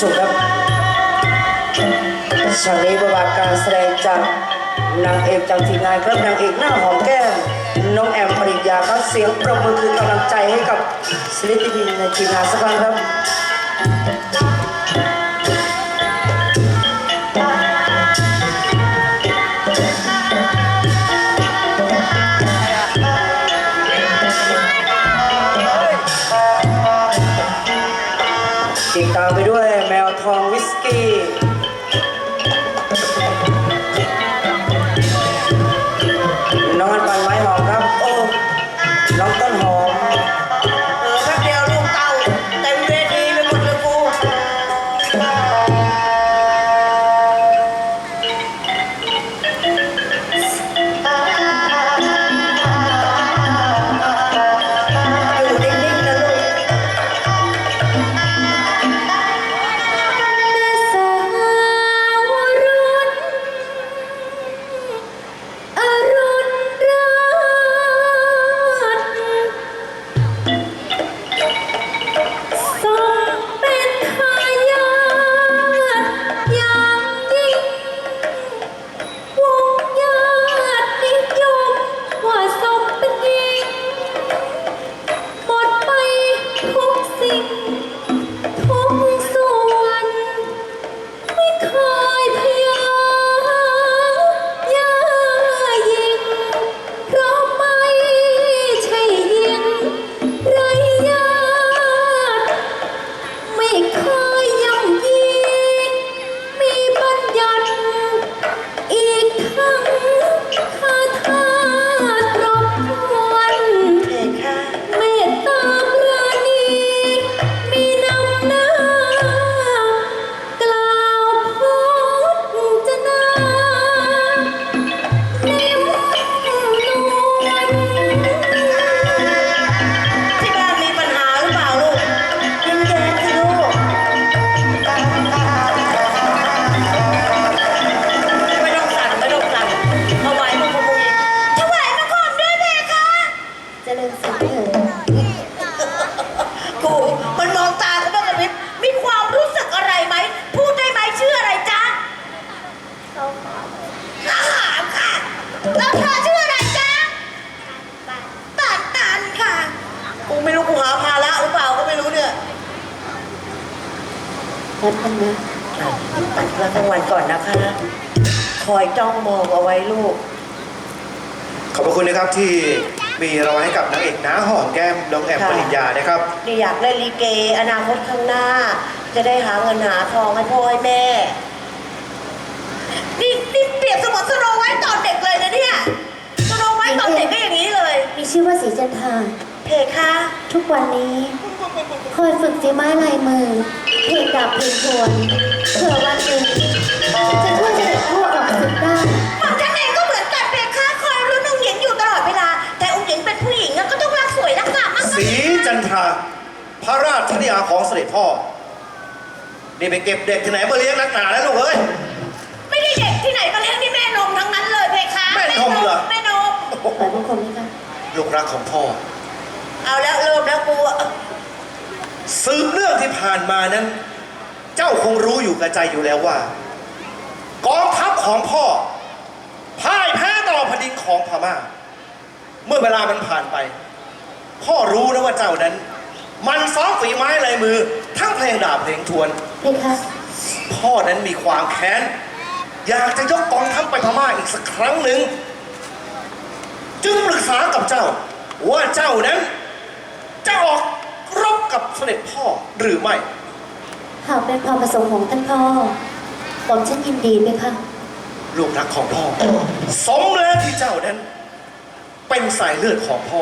ผู้ชมครับฉากนี้ประวัติการแสดงจากนางเอกจากทีมงานครับนางเอกหน้าหอมแก้มน้องแอมปริญญาครับเสียงปรบมือคือกำลังใจให้กับศิลปินในทีมงานสักครั้งครับ ติดตามไปด้วยแมวทองวิสกี้ วัดกันนะตัดรับรางวัลก่อนนะคะ คอยจ้องมองเอาไว้ลูก ขอบพระคุณนะครับที่มีรางวัลให้กับนางเอกน้าหอมแก้มน้องแอมค่ะปริญญานะครับ นี่อยากเล่นลิเก อนาคตข้างหน้า จะได้หาเงินหาทองให้พ่อให้แม่ นี่นี่เปรียบเสมือนสโนไว้ตอนเด็กเลยนะเนี่ยสโนไว้ตอนเด็กก็อย่างนี้เลย มีชื่อว่าสีจันทราเพคะ ทุกวันนี้คอยฝึกฝีไม้ลายมือ เพลงดาบเพลงทวนเผื่อวันหนึ่งจะช่วยเสด็จพ่อออกศึกได้หม่อมฉันเองก็เหมือนกันเพคะคอยรู้นุ่งหญิงอยู่ตลอดเวลา แต่องค์หญิงเป็นผู้หญิงอะก็ต้องรักสวยรักงามมากสีจันทราพระราชธิดาของเสด็จพ่อ นี่ไปเก็บเด็กที่ไหนมาเลี้ยงนักหนาแล้วลูกเอ้ย ไม่ได้เด็กที่ไหนมาเลี้ยงที่แม่นมทั้งนั้นเลยเพคะแม่นมเหรอ แม่นม ปล่อยบังคมไหมคะลูกรักของพ่อ เอาแล้วเริ่มแล้วกูอะ สืบเรื่องที่ผ่านมานั้น เจ้าคงรู้อยู่กับใจอยู่แล้วว่า กองทัพของพ่อพ่ายแพ้ต่อแผ่นดินของพม่า เมื่อเวลามันผ่านไป พ่อรู้นะว่าเจ้านั้น มันซ้อมฝีไม้ลายมือ ทั้งเพลงดาบเพลงทวน เพคะพ่อนั้นมีความแค้น อยากจะยกกองทัพไปพม่าอีกสักครั้งหนึ่ง จึงปรึกษากับเจ้าว่าเจ้านั้นจะออกรบ กับเสด็จพ่อหรือไม่หากเป็นความประสงค์ของท่านพ่อผมฉันยินดีไหมคะลูกรักของพ่อ สมแล้วที่เจ้านั้น เป็นสายเลือดของพ่อ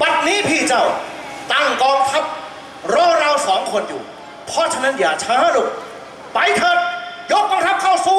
บัดนี้พี่เจ้า ตั้งกองทัพรอเราสองคนอยู่ เพราะฉะนั้นอย่าช้าลูกไปเถิดยกกองทัพเข้าสู่